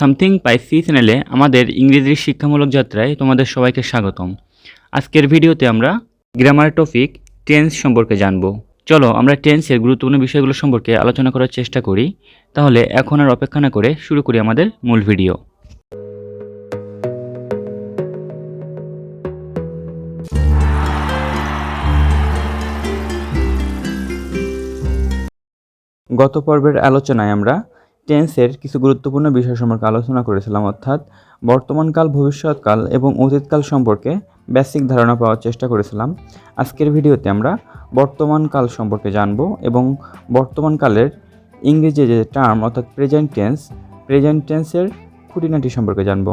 Something পাইসি চ্যানেলে আমাদের ইংরেজির শিক্ষামূলক যাত্রায় তোমাদের সবাইকে স্বাগতম। আজকের ভিডিওতে আমরা গ্রামার টপিক টেন্স সম্পর্কে জানব। চলো আমরা টেন্সের গুরুত্বপূর্ণ বিষয়গুলো সম্পর্কে আলোচনা করার চেষ্টা করি। তাহলে এখন আর অপেক্ষা না করে শুরু করি আমাদের মূল ভিডিও। গত পর্বের আলোচনায় আমরা টেন্সের কিছু গুরুত্বপূর্ণ বিষয় সম্পর্কে আলোচনা করেছিলাম, অর্থাৎ বর্তমানকাল, ভবিষ্যৎকাল এবং অতীতকাল সম্পর্কে বেসিক ধারণা পাওয়ার চেষ্টা করেছিলাম। আজকের ভিডিওতে আমরা বর্তমানকাল সম্পর্কে জানব এবং বর্তমানকালের ইংরেজি যে টার্ম অর্থাৎ প্রেজেন্ট টেন্স প্রেজেন্ট টেন্সের খুঁটিনাটি সম্পর্কে জানব।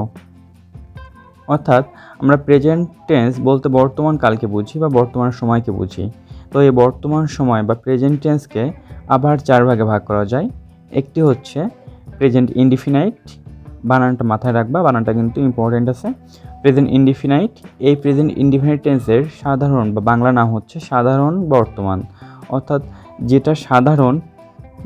অর্থাৎ আমরা প্রেজেন্ট টেন্স বলতে বর্তমান কালকে বুঝি বা বর্তমান সময়কে বুঝি। তো এই বর্তমান সময় বা প্রেজেন্ট টেন্সকে আবার চার ভাগে ভাগ করা যায়। একটি হচ্ছে প্রেজেন্ট ইনডিফিনাইট বানানটা মাথায় রাখবা, বানানটা কিন্তু ইম্পর্টেন্ট আছে। প্রেজেন্ট ইনডিফিনাইট এই প্রেজেন্ট ইনডিফিনাইট টেন্সের সাধারণ বা বাংলা নাম হচ্ছে সাধারণ বর্তমান। অর্থাৎ যেটা সাধারণ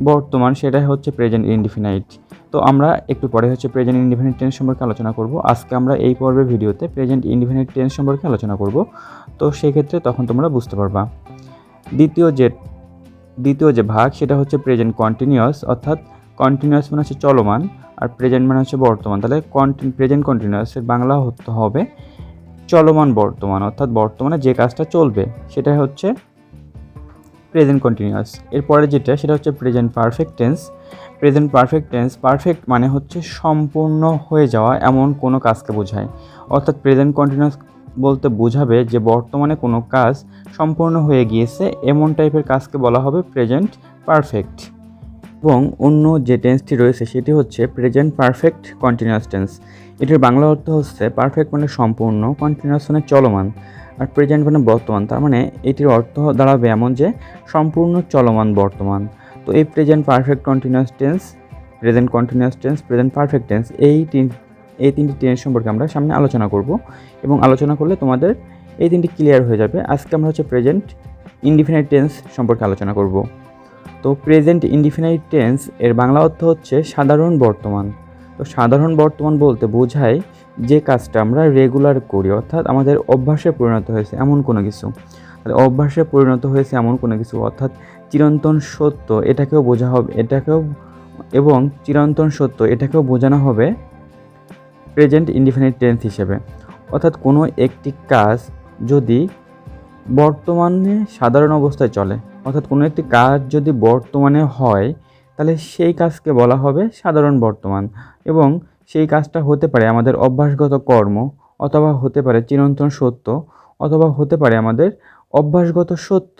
বর্তমান, সেটাই হচ্ছে প্রেজেন্ট ইনডিফিনাইট তো আমরা একটু পরে হচ্ছে প্রেজেন্ট ইনডিফিনাইট টেন্স সম্পর্কে আলোচনা করব। আজকে আমরা এই পর্বের ভিডিওতে প্রেজেন্ট ইনডিফিনাইট টেন্স সম্পর্কে আলোচনা করব। তো সেক্ষেত্রে তখন তোমরা বুঝতে পারবা। দ্বিতীয় যে দ্বিতীয় যে ভাগ, সেটা হচ্ছে প্রেজেন্ট কন্টিনিউয়াস অর্থাৎ কন্টিনিউয়াস মানে হচ্ছে চলমান, আর প্রেজেন্ট মানে হচ্ছে বর্তমান। তাহলে কন্টিন প্রেজেন্ট কন্টিনিউয়াসের বাংলা হতে হবে চলমান বর্তমান, অর্থাৎ বর্তমানে যে কাজটা চলবে সেটা হচ্ছে প্রেজেন্ট কন্টিনিউয়াস এরপরে যেটা, সেটা হচ্ছে present perfect tense present perfect tense perfect মানে হচ্ছে সম্পূর্ণ হয়ে যাওয়া এমন কোনো কাজকে বোঝায়। অর্থাৎ প্রেজেন্ট কন্টিনিউয়াস বলতে বোঝাবে যে বর্তমানে কোনো কাজ সম্পূর্ণ হয়ে গিয়েছে, এমন টাইপের কাজকে বলা হবে প্রেজেন্ট পারফেক্ট এবং অন্য যে টেন্সটি রয়েছে সেটি হচ্ছে প্রেজেন্ট পারফেক্ট কন্টিনিউয়াস টেন্স এটির বাংলা অর্থ হচ্ছে পারফেক্ট মানে সম্পূর্ণ কন্টিনিউয়াস মানে চলমান, আর প্রেজেন্ট মানে বর্তমান। তার মানে এটির অর্থ দাঁড়াবে এমন যে সম্পূর্ণ চলমান বর্তমান। তো এই present perfect continuous tense present continuous tense present perfect tense এই এই তিনটি টেন্স সম্পর্কে আমরা সামনে আলোচনা করব এবং আলোচনা করলে তোমাদের এই তিনটি ক্লিয়ার হয়ে যাবে। আজকে আমরা হচ্ছে প্রেজেন্ট ইনডিফিনাইট টেন্স সম্পর্কে আলোচনা করব। তো প্রেজেন্ট ইনডিফিনাইট টেন্স এর বাংলা অর্থ হচ্ছে সাধারণ বর্তমান। তো সাধারণ বর্তমান বলতে বোঝায় যে কাজটা আমরা রেগুলার করি, অর্থাৎ আমাদের অভ্যাসে পরিণত হয়েছে এমন কোনো কিছু। তাহলে অভ্যাসে পরিণত হয়েছে এমন কোনো কিছু, অর্থাৎ চিরন্তন সত্য, এটাকেও বোঝা হবে, এটাকেও এবং চিরন্তন সত্য, এটাকেও বোঝানো হবে প্রেজেন্ট ইনডিফিনিট টেন্স হিসেবে। অর্থাৎ কোনো একটি কাজ যদি বর্তমানে সাধারণ অবস্থায় চলে, অর্থাৎ কোনো একটি কাজ যদি বর্তমানে হয়, তাহলে সেই কাজকে বলা হবে সাধারণ বর্তমান। এবং সেই কাজটা হতে পারে আমাদের অভ্যাসগত কর্ম, অথবা হতে পারে চিরন্তন সত্য, অথবা হতে পারে আমাদের অভ্যাসগত সত্য।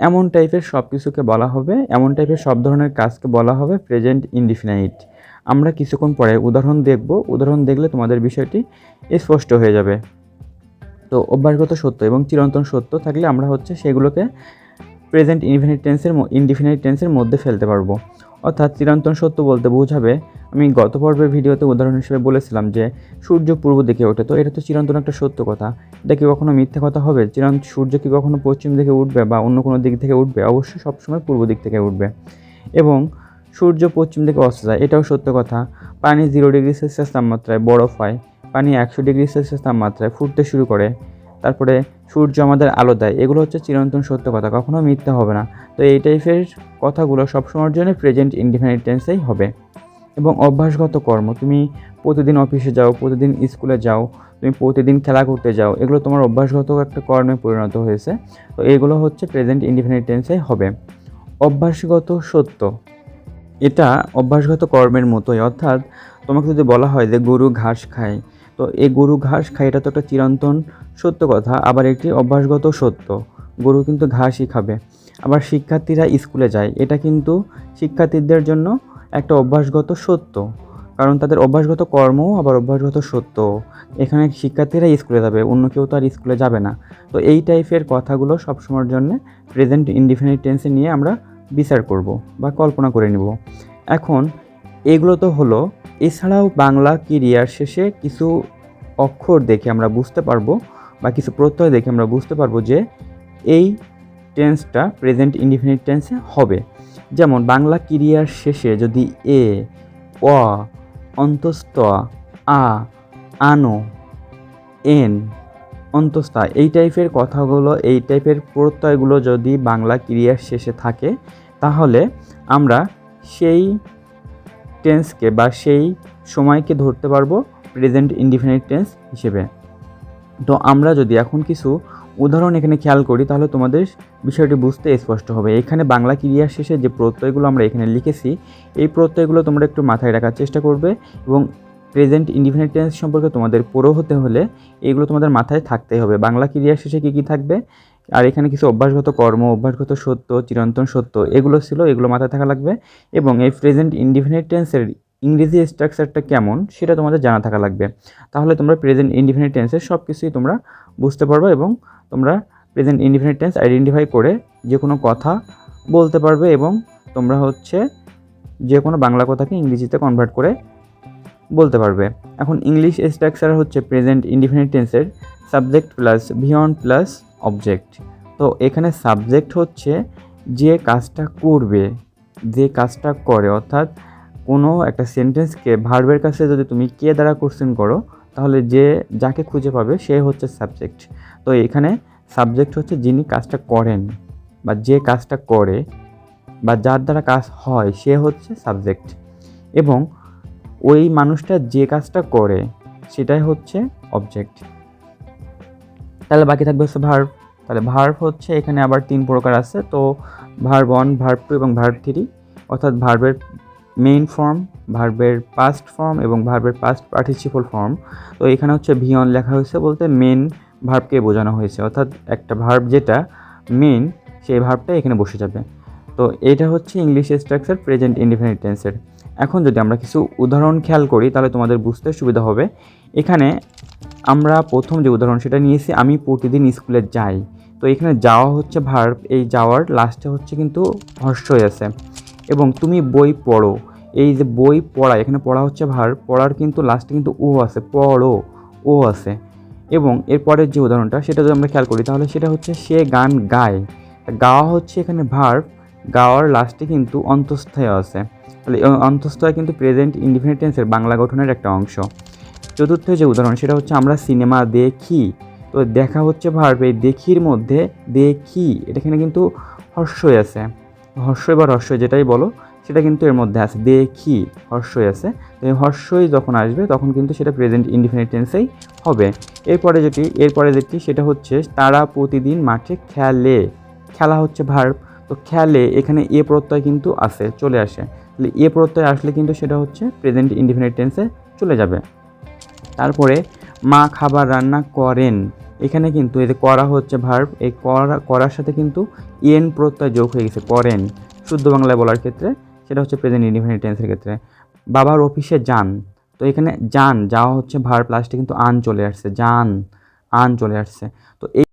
এমন টাইপের সব কিছুকে বলা হবে, এমন টাইপের সব ধরনের কাজকে বলা হবে প্রেজেন্ট ইনডিফিনাইট আমরা কিছুক্ষণ পরে উদাহরণ দেখব। উদাহরণ দেখলে তোমাদের বিষয়টি স্পষ্ট হয়ে যাবে। তো অভ্যাসগত সত্য এবং চিরন্তন সত্য থাকলে আমরা হচ্ছে সেগুলোকে প্রেজেন্ট ইনফিনিট টেন্সের ইনডিফিনিট টেন্সের মধ্যে ফেলতে পারব। অর্থাৎ চিরন্তন সত্য বলতে বোঝাবে, আমি গত পর্বের ভিডিওতে উদাহরণ হিসেবে বলেছিলাম যে সূর্য পূর্ব দিকে ওঠে, তো এটা তো চিরন্তন একটা সত্য কথা। এটা কি কখনো মিথ্যা কথা হবে? চিরন্ত সূর্য কি কখনো পশ্চিম দিকে উঠবে বা অন্য কোনো দিক থেকে উঠবে? অবশ্যই সবসময় পূর্ব দিক থেকে উঠবে। এবং সূর্য পশ্চিম দিকে অস্ত যায়। এটাও সত্য কথা। পানি জিরো ডিগ্রি সেলসিয়াস তাপমাত্রায় বরফ হয়। পানি একশো ডিগ্রি সেলসিয়াস তাপমাত্রায় ফুটতে শুরু করে। তারপরে সূর্য আমাদের আলো দেয়। এগুলো হচ্ছে চিরন্তন সত্য কথা। কখনো মিথ্যা হবে না। তো এই টাইপের কথাগুলো সবসময়ের জন্য প্রেজেন্ট ইনডিফিনিট হবে। এবং অভ্যাসগত কর্ম। তুমি প্রতিদিন অফিসে যাও, প্রতিদিন স্কুলে যাও, তুমি প্রতিদিন খেলা করতে যাও, এগুলো তোমার অভ্যাসগত একটা কর্মে পরিণত হয়েছে। তো এগুলো হচ্ছে প্রেজেন্ট ইনডিফিনিট টেন্সেই হবে। অভ্যাসগত সত্য। এটা অভ্যাসগত কর্মের মতোই। অর্থাৎ তোমাকে যদি বলা হয় যে গরু ঘাস খায়, তো এই গরু ঘাস খায় এটা তো একটা চিরন্তন সত্য কথা, আবার একটি অভ্যাসগত সত্য। গরু কিন্তু ঘাসই খাবে। আবার শিক্ষার্থীরা স্কুলে যায়, এটা কিন্তু শিক্ষার্থীদের জন্য একটা অভ্যাসগত সত্য। কারণ তাদের অভ্যাসগত কর্ম আবার অভ্যাসগত সত্য এখানে শিক্ষার্থীরা স্কুলে যাবে, অন্য কেউ তো আর স্কুলে যাবে না। তো এই টাইপের কথাগুলো সবসময়ের জন্য প্রেজেন্ট ইনডিফিনিট টেন্সে নিয়ে আমরা বিচার করব বা কল্পনা করে নিব। এখন এগুলো তো হলো, এছাড়াও বাংলা ক্রিয়ার শেষে কিছু অক্ষর দেখে আমরা বুঝতে পারব বা কিছু প্রত্যয় দেখে আমরা বুঝতে পারব যে এই টেন্সটা প্রেজেন্ট ইনডিফিনিট টেন্সে হবে। যেমন বাংলা ক্রিয়ার শেষে যদি এ, অ ও অন্তস্থ, আ, আনো, এন অন্তস্থা। এই টাইপের কথাগুলো, এই টাইপের প্রত্যয়গুলো যদি বাংলা ক্রিয়ার শেষে থাকে, তাহলে আমরা সেই টেন্সকে বা সেই সময়কে ধরতে পারব প্রেজেন্ট ইনডিফিনিট টেন্স হিসেবে। তো আমরা যদি এখন কিছু উদাহরণ এখানে খেয়াল করি, তাহলে তোমাদের বিষয়টি বুঝতে স্পষ্ট হবে। এখানে বাংলা ক্রিয়ার শেষে যে প্রত্যয়গুলো আমরা এখানে লিখেছি, এই প্রত্যয়গুলো তোমরা একটু মাথায় রাখার চেষ্টা করবে এবং প্রেজেন্ট ইনডিফিনিট টেন্স সম্পর্কে তোমাদের পুরো হতে হলে এগুলো তোমাদের মাথায় থাকতেই হবে। বাংলা ক্রিয়ার শেষে কী কী থাকবে? আর এখানে কিছু অভ্যাসগত কর্ম, অভ্যাসগত সত্য, চিরন্তন সত্য, এগুলো ছিল, এগুলো মাথায় থাকা লাগবে। এবং এই প্রেজেন্ট ইনডিফিনিট টেন্সের ইংরেজি স্ট্রাকচারটা কেমন সেটা তোমাদের জানা থাকা লাগবে। তাহলে তোমরা প্রেজেন্ট ইনডিফিনিট টেন্সের সব কিছুই তোমরা বুঝতে পারবে এবং তোমরা প্রেজেন্ট ইনডিফিনিট টেন্স আইডেন্টিফাই করে যে কোনো কথা বলতে পারবে এবং তোমরা হচ্ছে যে কোনো বাংলা কথাকে ইংরেজিতে কনভার্ট করে বলতে পারবে। এখন ইংলিশ স্ট্রাকচার হচ্ছে প্রেজেন্ট ইনডিফিনিট টেন্সের subject plus V one plus object তো এখানে সাবজেক্ট হচ্ছে যে কাজটা করবে, যে কাজটা করে, অর্থাৎ কোনো একটা সেন্টেন্সকে ভার্বের কাছে যদি তুমি কে দ্বারা কোশ্চেন করো, তাহলে যে যাকে খুঁজে পাবে সে হচ্ছে সাবজেক্ট তো এখানে সাবজেক্ট হচ্ছে যিনি কাজটা করেন বা যে কাজটা করে বা যার দ্বারা কাজ হয় সে হচ্ছে সাবজেক্ট এবং ওই মানুষটা যে কাজটা করে, সেটাই হচ্ছে অবজেক্ট তাহলে বাকি থাকবে হচ্ছে ভার্ব তাহলে ভার্ব হচ্ছে এখানে আবার তিন প্রকার আছে, তো ভার্ব ওয়ান ভার্ব টু এবং ভার্ব থ্রি অর্থাৎ ভার্বের মেইন ফর্ম ভার্বের পাস্ট ফর্ম এবং ভার্বের পাস্ট পার্টিসিপল ফর্ম তো এখানে হচ্ছে ভিয়ন লেখা হয়েছে বলতে মেন ভার্বকে বোঝানো হয়েছে। অর্থাৎ একটা ভার্ব যেটা মেন সেই ভার্বটা এখানে বসে যাবে। তো এটা হচ্ছে ইংলিশ স্ট্রাকচার প্রেজেন্ট ইনডিফিনিট টেন্সের এখন যদি আমরা কিছু উদাহরণ খেয়াল করি, তাহলে তোমাদের বুঝতে সুবিধা হবে। এখানে আমরা প্রথম যে উদাহরণ সেটা নিয়েছি, আমি প্রতিদিন স্কুলে যাই। তো এখানে যাওয়া হচ্ছে ভার্ব এই যাওয়ার লাস্টে হচ্ছে কিন্তু হর্ষই আছে। এবং তুমি বই পড়ো। এই যে বই পড়া এখানে পড়া হচ্ছে ভার, পড়ার কিন্তু লাস্টে কিন্তু ও আছে, পড়ো ও আছে। এবং এরপরের যে উদাহরণটা, সেটা যদি আমরা খেয়াল করি, তাহলে সেটা হচ্ছে সে গান গায়। গাওয়া হচ্ছে এখানে ভার্ব গাওয়ার লাস্টে কিন্তু অন্তঃস্থয় আছে। তাহলে এই অন্তঃস্থয় কিন্তু প্রেজেন্ট ইন্ডিফিনিট টেন্সের বাংলা গঠনের একটা অংশ। চতুর্থ যে উদাহরণ, সেটা হচ্ছে আমরা সিনেমা দেখি। তো দেখা হচ্ছে ভার্ব এই দেখির মধ্যে দেখি। এটা এখানে কিন্তু হর্ষই আছে। হর্ষই বা হর্ষই যেটাই বলো, সেটা কিন্তু এর মধ্যে আছে। দেখি, হর্ষই আছে। তো এই হর্ষই যখন আসবে, তখন কিন্তু সেটা প্রেজেন্ট ইনডিফিনিট টেন্সেই হবে। এরপরে যেটি এরপরে যেটি, সেটা হচ্ছে তারা প্রতিদিন মাঠে খেলে। খেলা হচ্ছে ভার্ব। তো খেলে, এখানে এ প্রত্যয় কিন্তু আসে চলে আসে। তাহলে এ প্রত্যয় আসলে কিন্তু সেটা হচ্ছে প্রেজেন্ট ইনডিফিনিট টেন্সে চলে যাবে। তারপরে মা খাবার রান্না করেন। এখানে কিন্তু যে করা হচ্ছে ভার্ব এই করা, করার সাথে কিন্তু এন প্রত্যয় যোগ হয়ে গেছে, করেন। শুদ্ধ বাংলায় বলার ক্ষেত্রে সেটা হচ্ছে প্রেজেন্ট ইনডিফিনিট টেন্সের ক্ষেত্রে। বাবার অফিসে যান। তো এখানে যান, যাওয়া হচ্ছে ভার্ব লাস্টে কিন্তু আন চলে আসছে, যান আন চলে আসছে। তো এই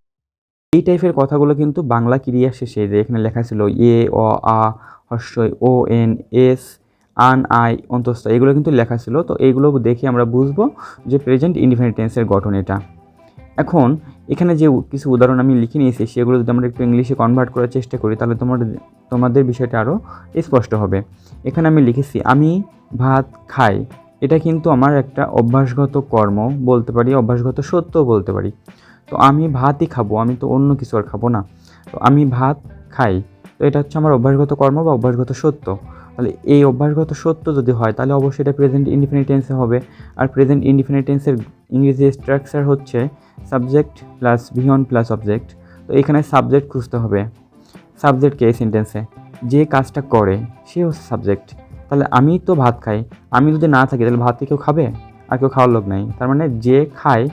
এই টাইপের কথাগুলো কিন্তু বাংলা ক্রিয়া শেষে যে এখানে লেখা ছিল এ, অ, আ হর্ষই ও এন এস আন আই অন্তস্থ এগুলো কিন্তু লেখা ছিল। তো এইগুলো দেখে আমরা বুঝব যে প্রেজেন্ট ইনডিফিনিট টেন্সের গঠন এটা। এখন এখানে যে কিছু উদাহরণ আমি লিখে নিয়েছি, সেগুলো যদি আমরা একটু ইংলিশে কনভার্ট করার চেষ্টা করি, তাহলে তোমার, তোমাদের বিষয়টা আরও স্পষ্ট হবে। এখানে আমি লিখেছি, আমি ভাত খাই। এটা কিন্তু আমার একটা অভ্যাসগত কর্ম বলতে পারি, অভ্যাসগত সত্য বলতে পারি। তো আমি ভাতই খাব, আমি তো অন্য কিছু আর খাব না। তো আমি ভাত খাই। তো এটা হচ্ছে আমার অভ্যাসগত কর্ম বা অভ্যাসগত সত্য। তাহলে এই অভ্যাসগত সত্য যদি হয়, তাহলে অবশ্যই এটা প্রেজেন্ট ইনডিফিনিট টেন্সে হবে। আর প্রেজেন্ট ইনডিফিনিট টেন্সের ইংরেজি স্ট্রাকচার হচ্ছে subject plus V one plus object তো এখানে সাবজেক্ট খুঁজতে হবে। সাবজেক্টকে এই সেন্টেন্সে যে কাজটা করে, সে হচ্ছে সাবজেক্ট তাহলে আমি তো ভাত খাই, আমি যদি না থাকি, তাহলে ভাতকে কেউ খাবে? আর কেউ খাওয়ার লোক নাই। তার মানে যে খায়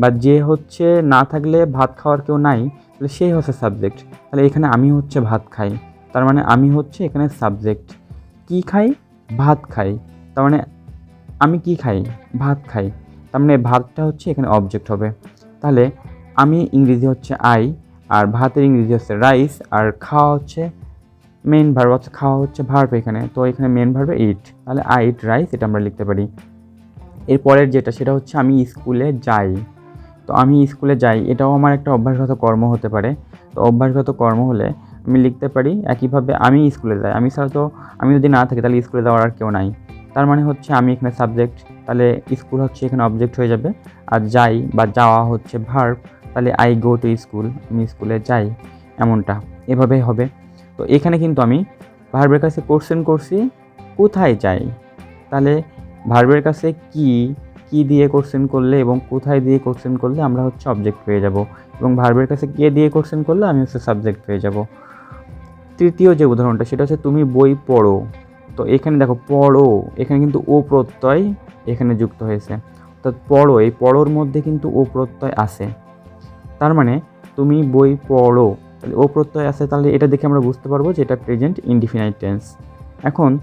বা যে হচ্ছে না থাকলে ভাত খাওয়ার কেউ নাই তাহলে সেই হচ্ছে সাবজেক্ট তাহলে এখানে আমি হচ্ছে ভাত খাই। তার মানে আমি হচ্ছে এখানে সাবজেক্ট কি খাই? ভাত খাই। তার মানে আমি কি খাই? ভাত খাই। তার মানে ভাতটা হচ্ছে এখানে অবজেক্ট হবে। তাহলে আমি ইংরেজি হচ্ছে আই আর ভাতের ইংরেজি হচ্ছে রাইস আর খাওয়া হচ্ছে মেন ভার্ব হচ্ছে খাওয়া হচ্ছে ভার্ব এখানে। তো এখানে মেন ভার্বে ইট তাহলে আই ইট রাইস এটা আমরা লিখতে পারি। এরপরের যেটা, সেটা হচ্ছে আমি স্কুলে যাই। তো আমি স্কুলে যাই, এটাও আমার একটা অভ্যাসগত কর্ম হতে পারে। তো অভ্যাসগত কর্ম হলে আমি লিখতে পারি একইভাবে আমি স্কুলে যাই। আমি ছাড়া তো আমি যদি না থাকি, তাহলে স্কুলে যাওয়ার আর কেউ নাই। তার মানে হচ্ছে আমি এখানে সাবজেক্ট তাহলে স্কুল হচ্ছে এখানে অবজেক্ট হয়ে যাবে। আর যাই বা যাওয়া হচ্ছে ভার্ব তাহলে আই গো টু স্কুল আমি স্কুলে যাই, এমনটা। এভাবেই হবে। তো এখানে কিন্তু আমি ভার্বের কাছে কোশ্চেন করছি, কোথায় যাই? তাহলে ভার্বের কাছে কি কি দিয়ে কোশ্চেন করলে এবং কোথায় দিয়ে কোশ্চেন করলে আমরা হচ্ছে অবজেক্ট পেয়ে যাব। এবং ভার্বের কাছে কে দিয়ে কোশ্চেন করলে আমি হচ্ছে সাবজেক্ট পেয়ে যাব। তৃতীয় যে উদাহরণটা, সেটা হচ্ছে তুমি বই পড়ো। তো এখানে দেখো, পড়ো। এখানে কিন্তু ও প্রত্যয় এখানে যুক্ত হয়েছে। অর্থাৎ পড়ো, এই পড়োর মধ্যে কিন্তু ও প্রত্যয় আছে। তার মানে তুমি বই পড়ো। তাহলে ও প্রত্যয় আছে, তাহলে এটা দেখে আমরা বুঝতে পারব যে এটা প্রেজেন্ট ইনডিফিনাইট টেন্স এখন,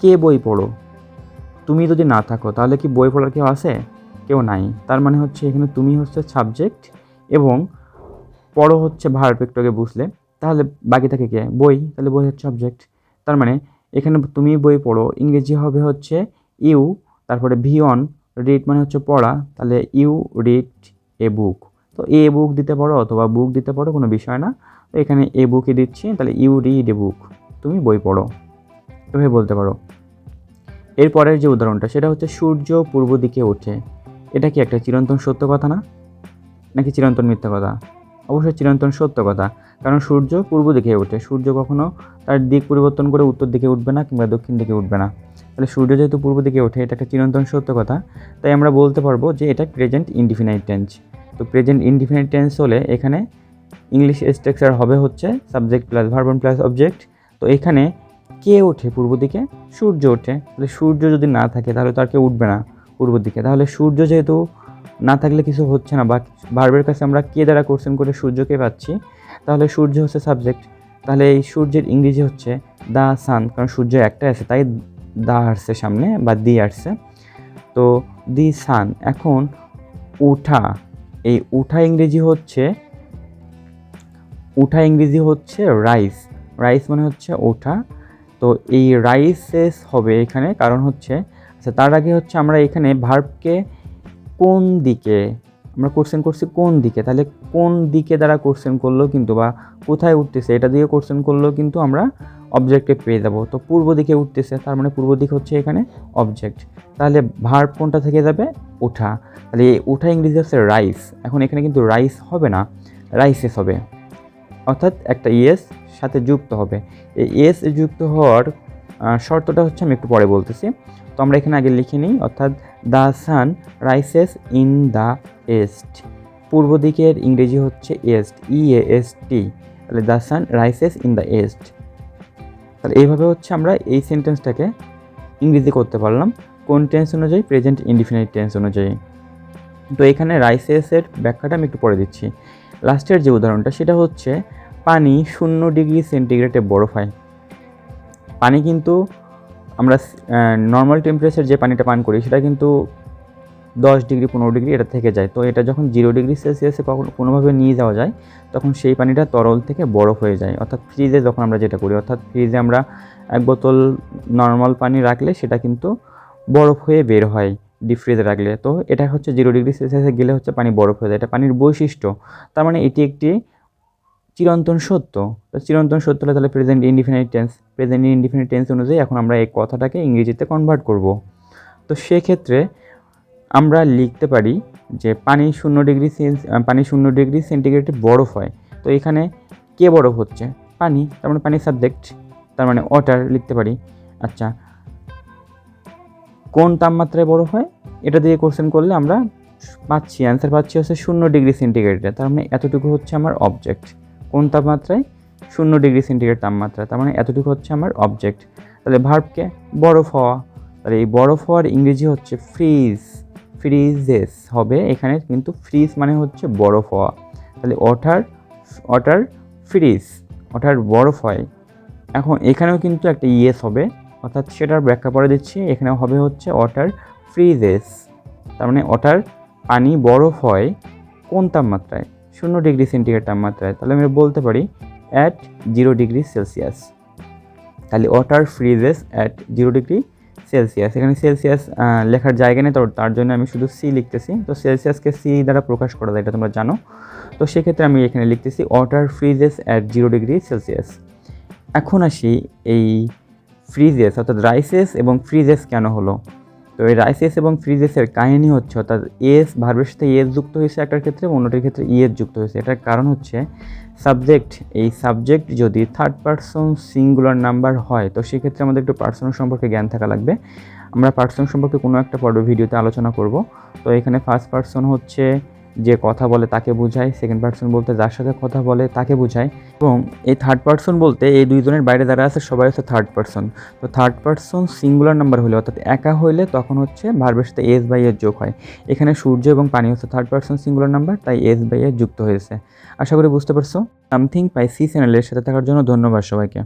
কে বই পড়ো? তুমি যদি না থাকো, তাহলে কি বই পড়ার কেউ আছে? কেউ নাই। তার মানে হচ্ছে এখানে তুমি হচ্ছে সাবজেক্ট এবং পড়ো হচ্ছে ভার্ব একটু বুঝলে। তাহলে বাকি থাকে কে? বই। তাহলে বই হচ্ছে সাবজেক্ট তার মানে এখানে তুমি বই পড়ো। ইংরেজি হবে হচ্ছে ইউ, তারপরে ভি অন রিড মানে হচ্ছে পড়া। তাহলে ইউ রিড এ বুক তো এ বুক দিতে পারো অথবা বুক দিতে পারো, কোনো বিষয় না। তো এখানে এ বুকই দিচ্ছি। তাহলে ইউ রিড এ বুক তুমি বই পড়ো। এভাবে বলতে পারো। এরপরের যে উদাহরণটা, সেটা হচ্ছে সূর্য পূর্ব দিকে ওঠে। এটা কি একটা চিরন্তন সত্য কথা না? নাকি চিরন্তন মিথ্যা কথা? অবশ্যই চিরন্তন সত্য কথা। কারণ সূর্য পূর্ব দিকে ওঠে। সূর্য কখনও তার দিক পরিবর্তন করে উত্তর দিকে উঠবে না কিংবা দক্ষিণ দিকে উঠবে না। তাহলে সূর্য যেহেতু পূর্ব দিকে ওঠে এটা একটা চিরন্তন সত্য কথা। তাই আমরা বলতে পারব যে এটা প্রেজেন্ট ইনডিফিনাইট টেন্স তো প্রেজেন্ট ইনডিফিনাইট টেন্স হলে এখানে ইংলিশ স্ট্রাকচার হবে হচ্ছে subject plus verb one plus object তো এখানে কে ওঠে পূর্ব দিকে। সূর্য ওঠে। তাহলে সূর্য যদি না থাকে, তাহলে তো আর কেউ উঠবে না পূর্ব দিকে। তাহলে সূর্য যেহেতু না থাকলে কিছু হচ্ছে না, বা ভার্বের কাছে আমরা কে দ্বারা কোশ্চেন করে সূর্যকে পাচ্ছি? তাহলে সূর্য হচ্ছে সাবজেক্ট তাহলে এই সূর্যের ইংরেজি হচ্ছে দা সান কারণ সূর্য একটাই আছে, তাই দা আসছে সামনে, বা দি আসছে। তো দি সান এখন উঠা। এই উঠা ইংরেজি হচ্ছে, উঠা ইংরেজি হচ্ছে রাইস রাইস মানে হচ্ছে ওঠা। তো এই রাইসেস হবে এখানে, কারণ হচ্ছে আচ্ছা তার আগে হচ্ছে আমরা এখানে ভার্বকে কোন দিকে, আমরা কোশ্চেন করছি কোন দিকে, তাহলে কোন দিকে দ্বারা কোশ্চেন করলেও কিন্তু, বা কোথায় উঠতেছে, এটা দিয়ে কোশ্চেন করলেও কিন্তু আমরা অবজেক্টে পেয়ে যাব। তো পূর্ব দিকে উঠতেছে, তার মানে পূর্ব দিক হচ্ছে এখানে অবজেক্ট তাহলে ভার্ব কোনটা থেকে যাবে? ওঠা। তাহলে এই ওঠা ইংরেজি হচ্ছে রাইস এখন এখানে কিন্তু রাইস হবে না রাইসেস হবে। অর্থাৎ একটা ইয়েস সাথে যুক্ত হবে। এই এস যুক্ত হওয়ার শর্তটা হচ্ছে আমি একটু পরে বলতেছি। তো আমরা এখানে আগে লিখে নিই, অর্থাৎ the sun rises in the east. পূর্ব দিকের ইংরেজি হচ্ছে এস্ট ই এস টি তাহলে the sun rises in the east. তাহলে এইভাবে হচ্ছে আমরা এই সেন্টেন্সটাকে ইংরেজি করতে পারলাম, কোন টেন্স অনুযায়ী? প্রেজেন্ট ইনডিফিনাইট টেন্স অনুযায়ী। তো এখানে রাইসেসের ব্যাখ্যাটা আমি একটু পরে দিচ্ছি। লাস্টের যে উদাহরণটা, সেটা হচ্ছে পানি শূন্য ডিগ্রি সেন্টিগ্রেডে বরফ হয়। পানি কিন্তু আমরা নর্মাল টেম্পারেচার যে পানিটা পান করি, সেটা কিন্তু দশ ডিগ্রি, পনেরো ডিগ্রি এটা থেকে যায়। তো এটা যখন জিরো ডিগ্রি সেলসিয়াসে কখনো, কোনোভাবে নিয়ে যাওয়া যায়, তখন সেই পানিটা তরল থেকে বরফ হয়ে যায়। অর্থাৎ ফ্রিজে যখন আমরা যেটা করি, অর্থাৎ ফ্রিজে আমরা এক বোতল নর্মাল পানি রাখলে সেটা কিন্তু বরফ হয়ে বের হয় ডিপ ফ্রিজে রাখলে। তো এটা হচ্ছে জিরো ডিগ্রি সেলসিয়াসে গেলে হচ্ছে পানি বরফ হয়ে যায়। এটা পানির বৈশিষ্ট্য। তার মানে এটি একটি চিরন্তন সত্য। তো চিরন্তন সত্য হলে তাহলে present indefinite tense present indefinite tense অনুযায়ী এখন আমরা এই কথাটাকে ইংরেজিতে কনভার্ট করব। তো সেক্ষেত্রে আমরা লিখতে পারি যে পানি শূন্য ডিগ্রি পানি শূন্য ডিগ্রি সেন্টিগ্রেডে বরফ হয়। তো এখানে কে বরফ হচ্ছে? পানি, তার মানে পানি সাবজেক্ট তার মানে ওয়াটার লিখতে পারি। আচ্ছা কোন তাপমাত্রায় বরফ হয়? এটা দিয়ে কোশ্চেন করলে আমরা পাচ্ছি অ্যান্সার পাচ্ছি হচ্ছে শূন্য ডিগ্রি সেন্টিগ্রেডে। তার মানে এতটুকু হচ্ছে আমার অবজেক্ট কোন তাপমাত্রায়? শূন্য ডিগ্রি সেন্টিগ্রেড তাপমাত্রা। তার মানে এতটুকু হচ্ছে আমার অবজেক্ট তাহলে ভার্বকে বরফ হওয়া। তাহলে এই বরফ হওয়ার ইংরেজি হচ্ছে ফ্রিজ ফ্রিজেস হবে এখানে কিন্তু ফ্রিজ মানে হচ্ছে বরফ হওয়া। তাহলে ওঠার ওয়াটার ফ্রিজ ওঠার বরফ হয়। এখন এখানেও কিন্তু একটা ইয়েস হবে। অর্থাৎ সেটার ব্যাখ্যা করে দিচ্ছি। এখানেও হবে হচ্ছে ওয়াটার ফ্রিজেস তার মানে ওয়াটার পানি বরফ হয় কোন তাপমাত্রায়? শূন্য ডিগ্রি সেন্টিগ্রেড তাপমাত্রায়, তাহলে আমি বলতে পারি অ্যাট জিরো ডিগ্রি সেলসিয়াস তাহলে water freezes at zero degree Celsius এখানে সেলসিয়াস লেখার জায়গা নেই, তো তার জন্য আমি শুধু সি লিখতেছি। তো সেলসিয়াসকে সি দ্বারা প্রকাশ করা যায়, এটা তোমরা জানো। তো সেক্ষেত্রে আমি এখানে লিখতেছি water freezes at zero degree Celsius এখন আসি এই ফ্রিজেস অর্থাৎ রাইসেস এবং ফ্রিজেস কেন হলো? তো এই রাইসেস এবং ফ্রিজেসের কাহিনী হচ্ছে, অর্থাৎ এস ভার্বের সাথে এস যুক্ত হয়েছে একটার ক্ষেত্রে অন্যটির ক্ষেত্রে ইএস যুক্ত হয়েছে। এটার কারণ হচ্ছে সাবজেক্ট এই সাবজেক্ট যদি থার্ড পার্সন সিঙ্গুলার নাম্বার হয়, তো সেক্ষেত্রে আমাদের একটু পার্সন সম্পর্কে জ্ঞান থাকা লাগবে। আমরা পার্সন সম্পর্কে কোনো একটা পর্ব ভিডিওতে আলোচনা করব। তো এখানে ফার্স্ট পার্সন হচ্ছে যে কথা বলে তাকে বোঝায় সেকেন্ড পার্সন বলতে যার সাথে কথা বলে তাকে বোঝায় এবং এই থার্ড পার্সন বলতে এই দুইজনের বাইরে যারা আছে সবাই হচ্ছে থার্ড পার্সন তো থার্ড পার্সন সিঙ্গুলার নাম্বার হলে অর্থাৎ একা হইলে তখন হচ্ছে ভার্বের সাথে এস বাই এর যোগ হয়। এখানে সূর্য এবং পানি হচ্ছে থার্ড পার্সন সিঙ্গুলার নাম্বার তাই এস বাই এর যুক্ত হয়েছে। আশা করি বুঝতে পারছ। সামথিং পাই সি চ্যানেলের সাথে থাকার জন্য ধন্যবাদ সবাইকে।